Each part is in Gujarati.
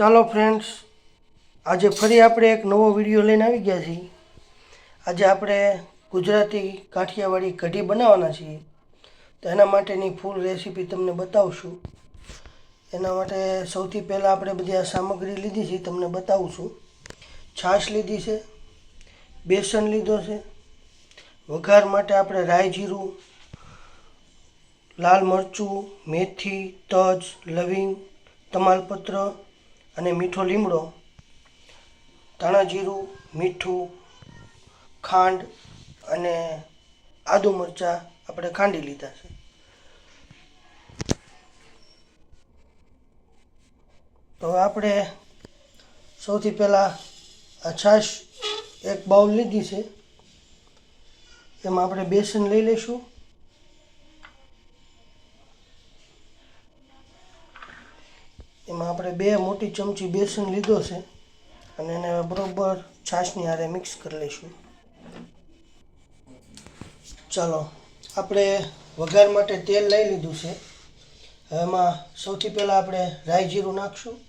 ચાલો ફ્રેન્ડ્સ આજે ફરી આપણે એક નવો વીડિયો લઈને આવી ગયા છીએ. આજે આપણે ગુજરાતી કાઠિયાવાડી કઢી બનાવવાના છીએ. તો એના માટેની ફૂલ રેસીપી તમને બતાવશું. એના માટે સૌથી પહેલાં આપણે બધી આ સામગ્રી લીધી છે તમને બતાવું છું છાશ લીધી છે, બેસન લીધો છે, વઘાર માટે આપણે રાઈ જીરું, લાલ મરચું, મેથી, તજ, લવિંગ, તમાલપત્ર અને મીઠો લીમડો, ધાણા જીરું, મીઠું, ખાંડ અને આદુ મરચાં આપણે ખાંડી લીધા છે. તો આપણે સૌથી પહેલાં આ છાશ એક બાઉલ લીધી છે. એમાં આપણે બેસન લઈ લઈશું. એમાં આપણે બે મોટી ચમચી બેસન લીધો છે અને એને બરાબર છાશની હારે મિક્સ કરી લઈશું. ચાલો, આપણે વઘાર માટે તેલ લઈ લીધું છે. એમાં સૌથી પહેલાં આપણે રાઈ જીરું નાખશું.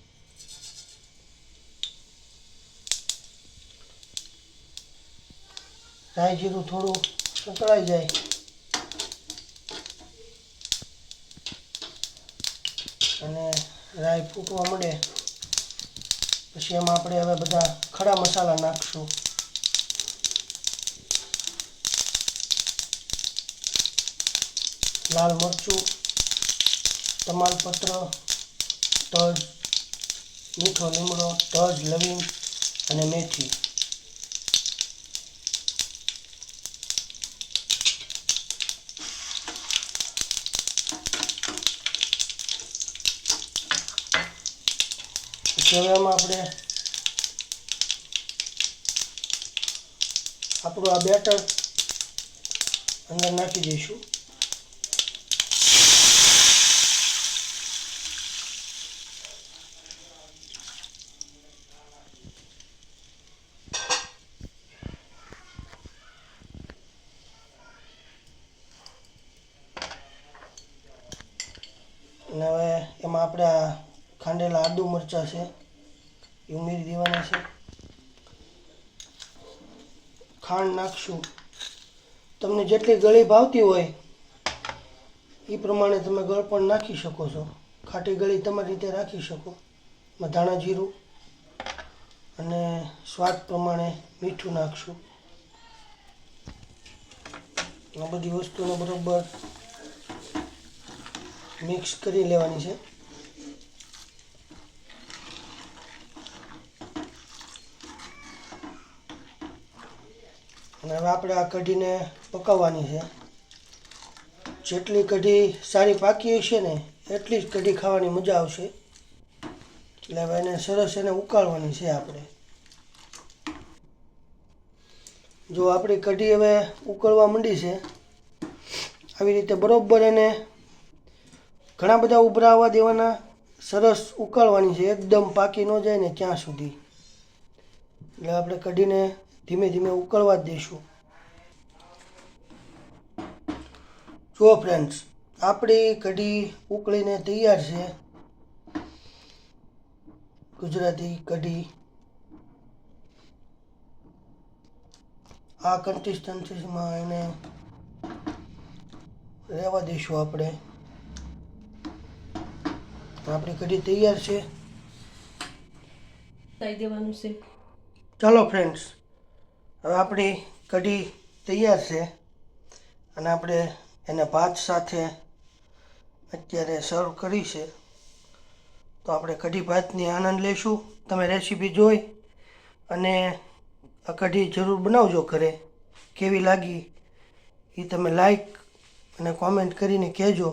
રાઈ જીરું થોડું સંતળાઈ જાય. અને રાઈ ફૂટવા મળે પછી એમાં આપણે હવે બધા ખડા મસાલા નાખશું. લાલ મરચું, તમાલપત્ર, તજ, મીઠો લીમડો, તજ, લવિંગ અને મેથી. હવે એમાં આપણે આપણું આ બેટર અંદર નાખી દઈશું. અને હવે એમાં આપણે આ ખાંડેલા આદુ મરચાં છે. એ ઉમેરી દેવાના છે. ખાંડ નાખશું. તમને જેટલી ગળી ભાવતી હોય એ પ્રમાણે તમે ગળ પણ નાખી શકો છો. ખાટી ગળી તમારી રીતે રાખી શકો. મધાણા ધાણા જીરું અને સ્વાદ પ્રમાણે મીઠું નાખશું. આ બધી વસ્તુને બરાબર મિક્સ કરી લેવાની છે. અને હવે આપણે આ કઢીને પકાવવાની છે. જેટલી કઢી સારી પાકી હશે ને એટલી જ કઢી ખાવાની મજા આવશે. એટલે હવે એને સરસ એને ઉકાળવાની છે આપણે. જો આપણી કઢી હવે ઉકળવા માંડી છે, આવી રીતે બરોબર એને ઘણા બધા ઉભરા આવવા દેવાના, સરસ ઉકાળવાની છે. એકદમ પાકી ન જાય ને ક્યાં સુધી. એટલે આપણે કઢીને ધીમે ધીમે ઉકળવા જ દઈશું જુઓ ફ્રેન્ડ્સ આપણી કઢી ઉકળીને તૈયાર છે. ગુજરાતી કઢી. આ કન્સિસ્ટન્સીમાં એને રહેવા દઈશું આપણે. આપણી કઢી તૈયાર છે. દેવાનું છે. ચાલો ફ્રેન્ડ્સ હવે આપણી કઢી તૈયાર છે અને આપણે એને ભાત સાથે અત્યારે સર્વ કરી છે. તો આપણે કઢી ભાતની આનંદ લઈશું તમે રેસીપી જોઈ અને આ કઢી જરૂર બનાવજો ઘરે. કેવી લાગી એ તમે લાઈક અને કોમેન્ટ કરીને કહેજો.